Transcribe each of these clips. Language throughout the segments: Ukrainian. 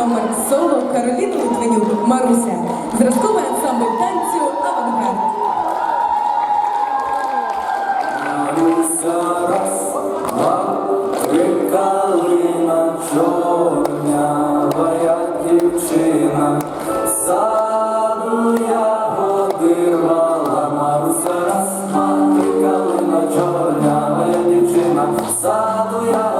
номер соло Кароліни Литвинюк Маруся. Зразковий ансамбль танцю Авангард. Маруся раз, два, три калина чорнява, як дівчина, саду ягоди рвала. Маруся раз, два, три калина чорнява, як дівчина, саду ягоди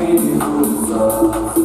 happy news.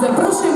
Запрошую.